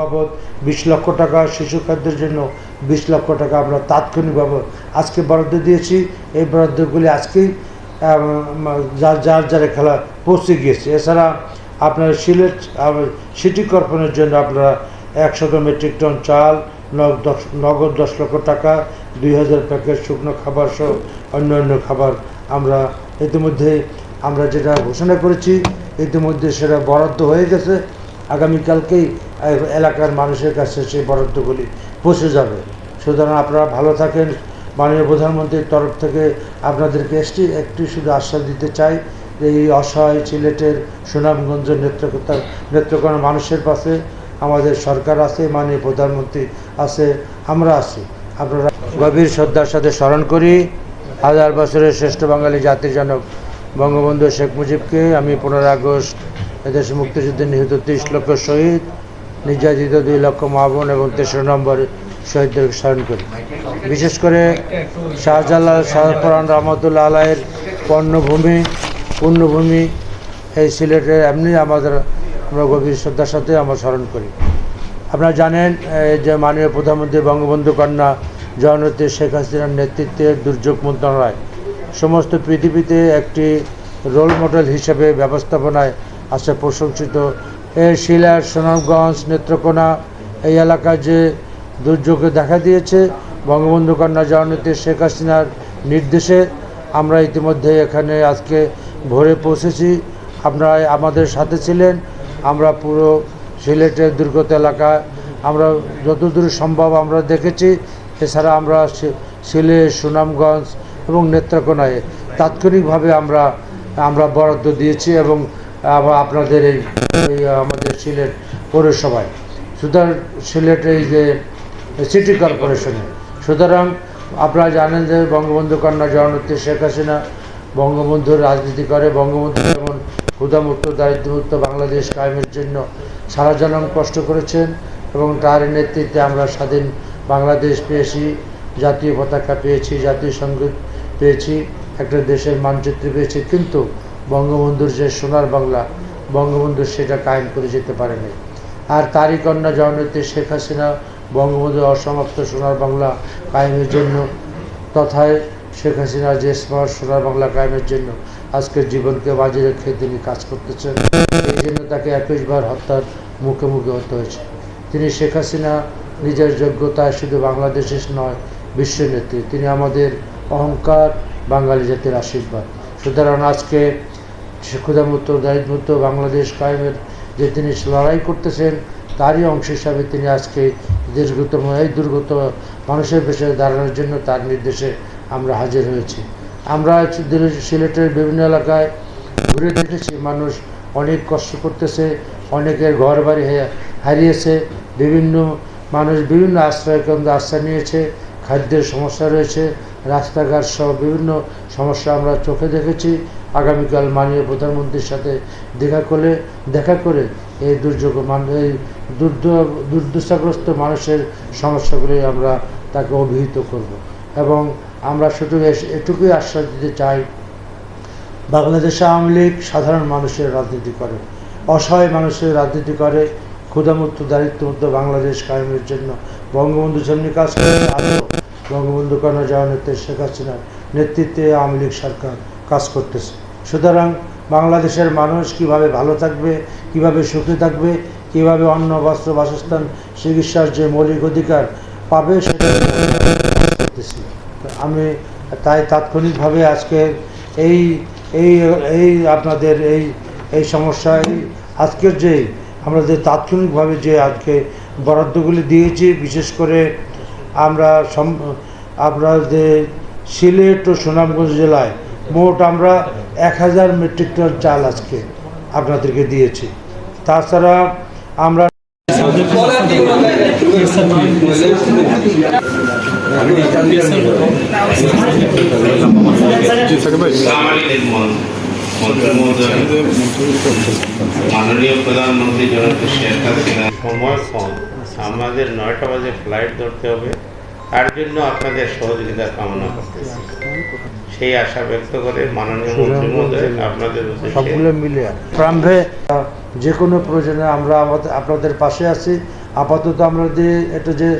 বাবদ বিশ লক্ষ টাকা শিশু খাদ্যের জন্য বিশ লক্ষ টাকা আমরা তাৎক্ষণিক বাবদ আজকে বরাদ্দ দিয়েছি। এই বরাদ্দগুলি আজকেই যার যার, যারা খেলা পৌঁছে গিয়েছে। এছাড়া আপনার সিলেট সিটি কর্পোরেশনের জন্য আপনারা একশত মেট্রিক টন চাল নগদ দশ লক্ষ টাকা, দুই হাজার প্যাকেট শুকনো খাবার সহ অন্যান্য খাবার আমরা ইতিমধ্যে, আমরা যেটা ঘোষণা করেছি, ইতিমধ্যে সেটা বরাদ্দ হয়ে গেছে। আগামীকালকেই এলাকার মানুষের কাছে সেই বরাদ্দগুলি পৌঁছে যাবে। সুতরাং আপনারা ভালো থাকেন। মাননীয় প্রধানমন্ত্রীর তরফ থেকে আপনাদেরকে একটি একটি শুধু আশ্বাস দিতে চাই যে এই অসহায় সিলেটের সুনামগঞ্জ নেত্রকোতার, নেত্রকোনার মানুষের পাশে আমাদের সরকার আছে, মাননীয় প্রধানমন্ত্রী আছে, আমরা আছি। আপনারা গভীর শ্রদ্ধার সাথে স্মরণ করি, হাজার বছরের শ্রেষ্ঠ বাঙালি জাতির জনক বঙ্গবন্ধু শেখ মুজিবকে আমি পনেরো আগস্ট এদেশে মুক্তিযুদ্ধে নিহত তিরিশ লক্ষ শহীদ নির্যাতিত দুই লক্ষ মা বোন এবং তেসরা নম্বর শহীদদের স্মরণ করি। বিশেষ করে শাহজালাল শাহপুরান রহমতুল্লাহ আলাহের পণ্যভূমি, পূর্ণভূমি, এই সিলেটের এমনি আমাদের আমরা গভীর শ্রদ্ধার সাথে আমরা স্মরণ করি। আপনারা জানেন যে মাননীয় প্রধানমন্ত্রী বঙ্গবন্ধু কন্যা জননেত্রী শেখ হাসিনার নেতৃত্বে দুর্যোগ মন্ত্রণালয়। সমস্ত পৃথিবীতে একটি রোল মডেল হিসেবে ব্যবস্থাপনায় আছে প্রশংসিত শিলার সুনামগঞ্জ নেত্রকোনা, এই এলাকায় যে দুর্যোগে দেখা দিয়েছে, বঙ্গবন্ধু কন্যা জননেত্রী শেখ হাসিনার নির্দেশে আমরা ইতিমধ্যে এখানে আজকে ভোরে পৌঁছেছি। আপনারা আমাদের সাথে ছিলেন, আমরা পুরো সিলেটের দুর্গত এলাকায় আমরা যতদূর সম্ভব আমরা দেখেছি। এছাড়া আমরা সি- সিলেট সুনামগঞ্জ এবং নেত্রকোনায় তাৎক্ষণিকভাবে আমরা আমরা বরাদ্দ দিয়েছি এবং আপনাদের এই আমাদের সিলেট পৌরসভায়। সুতরাং সিলেটের এই যে সিটি কর্পোরেশনে। সুতরাং আপনারা জানেন যে বঙ্গবন্ধু কন্যা জননেত্রী শেখ হাসিনা বঙ্গবন্ধুর রাজনীতি করে। বঙ্গবন্ধু যেমন ক্ষুধামুক্ত, দারিদ্র্যমুক্ত বাংলাদেশ কায়েমের জন্য সারা জনম কষ্ট করেছেন এবং তার নেতৃত্বে আমরা স্বাধীন বাংলাদেশ পেয়েছি, জাতীয় পতাকা পেয়েছি, জাতীয় সংগীত পেয়েছি, একটা দেশের মানচিত্র পেয়েছি। কিন্তু বঙ্গবন্ধুর যে সোনার বাংলা, বঙ্গবন্ধু সেটা কায়েম করে যেতে পারেনি। আর তারই কন্যা জননেত্রী শেখ হাসিনা বঙ্গবন্ধুর অসমাপ্ত সোনার বাংলা কায়েমের জন্য, তথায় শেখ হাসিনা যে স্মার্ট সোনার বাংলা কায়েমের জন্য আজকের জীবনকে বাজি রেখে তিনি কাজ করতেছেন, এই জন্য তাকে একুশবার হত্যার মুখে মুখে হতে হয়েছে। তিনি শেখ হাসিনা নিজের যোগ্যতায় শুধু বাংলাদেশের নয় বিশ্ব নেত্রী। তিনি আমাদের অহংকার বাঙালি জাতির আশীর্বাদ। সুতরাং আজকে ক্ষুধামুক্ত দারিদ্রমুক্ত বাংলাদেশ কায়েমের যে তিনি লড়াই করতেছেন, তারই অংশ হিসাবে তিনি আজকে দীর্ঘতম এই দুর্গত মানুষের পেছনে দাঁড়ানোর জন্য তার নির্দেশে আমরা হাজির হয়েছি। আমরা সিলেটের বিভিন্ন এলাকায় ঘুরে দেখেছি, মানুষ অনেক কষ্ট করতেছে, অনেকের ঘর বাড়ি হারিয়েছে, বিভিন্ন মানুষ বিভিন্ন আশ্রয় কেন্দ্র আশ্রয় নিয়েছে, খাদ্যের সমস্যা রয়েছে, রাস্তাঘাট সহ বিভিন্ন সমস্যা আমরা চোখে দেখেছি। আগামীকাল মাননীয় প্রধানমন্ত্রীর সাথে দেখা করে দেখা করে এই দুর্যোগ, মান এই দুর্দশাগ্রস্ত মানুষের সমস্যাগুলি আমরা তাকে অভিহিত করব। এবং আমরা শুধু এটুকুই আশ্বাস দিতে চাই, বাংলাদেশ আওয়ামী লীগ সাধারণ মানুষের রাজনীতি করে, অসহায় মানুষের রাজনীতি করে, ক্ষুধামুক্ত দারিদ্রমুক্ত বাংলাদেশ কায়েমের জন্য বঙ্গবন্ধু যেমনি কাজ করে, আজও বঙ্গবন্ধু কন্যা জননেত্রী শেখ হাসিনার নেতৃত্বে আওয়ামী লীগ সরকার কাজ করতেছে। সুতরাং বাংলাদেশের মানুষ কীভাবে ভালো থাকবে, কীভাবে সুখী থাকবে, কীভাবে অন্ন, বস্ত্র, বাসস্থান, চিকিৎসার যে মৌলিক অধিকার পাবে সেটা আমি তাই তাৎক্ষণিকভাবে আজকে এই এই এই আপনাদের এই এই সমস্যা এই আজকের যে আমরা যে তাৎক্ষণিকভাবে যে আজকে বরাদ্দগুলি দিয়েছি, বিশেষ করে আমরা আমরা যে সিলেট ও সুনামগঞ্জ জেলায় মোট আমরা এক হাজার মেট্রিক টন চাল আজকে আপনাদেরকে দিয়েছি। তাছাড়া আমরা মাননীয় প্রধানমন্ত্রী জনতা শেখ হাসিনা। সময় কম। আমাদের নয়টা বাজে ফ্লাইট ধরতে হবে। তার জন্য আপনাদের সহযোগিতা কামনা করতেছি। সেই আশা ব্যক্ত করে মাননীয় মন্ত্রী মহোদয় আপনাদের সবগুলো মিলে প্রাম্ভে যে কোনো প্রয়োজনে আমরা আমাদের আপনাদের পাশে আছি। আপাতত আমরা দিয়ে এটা যে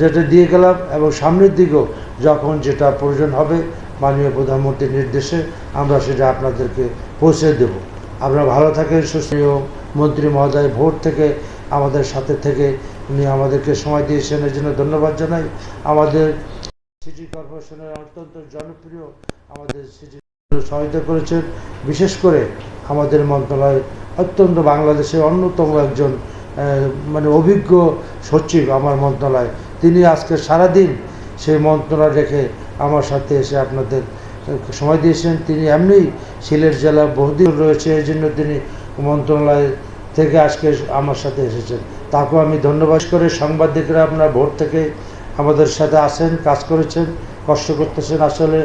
যেটা দিয়ে গেলাম এবং সামনের দিকেও যখন যেটা প্রয়োজন হবে মাননীয় প্রধানমন্ত্রীর নির্দেশে আমরা সেটা আপনাদেরকে পৌঁছে দেব। আপনারা ভালো থাকেন সুস্থ মন্ত্রী মহোদয় ভোট থেকে আমাদের সাথে থেকে উনি আমাদেরকে সময় দিয়েছেন, এর জন্য ধন্যবাদ জানাই। আমাদের সিটি কর্পোরেশনের অত্যন্ত জনপ্রিয় আমাদের সিটি সহায়তা করেছেন। বিশেষ করে আমাদের মন্ত্রণালয় অত্যন্ত বাংলাদেশের অন্যতম একজন মানে অভিজ্ঞ সচিব আমার মন্ত্রণালয়। তিনি আজকে সারাদিন সেই মন্ত্রণালয় রেখে আমার সাথে এসে আপনাদের সময় দিয়েছেন। তিনি এমনিই সিলেট জেলা বহুদিন রয়েছে এই জন্য তিনি মন্ত্রণালয় থেকে আজকে আমার সাথে এসেছেন। তাকেও আমি ধন্যবাদ করে সাংবাদিকরা আপনার ভোট থেকে আমাদের সাথে আসেন, কাজ করেছেন, কষ্ট করতেছেন। আসলে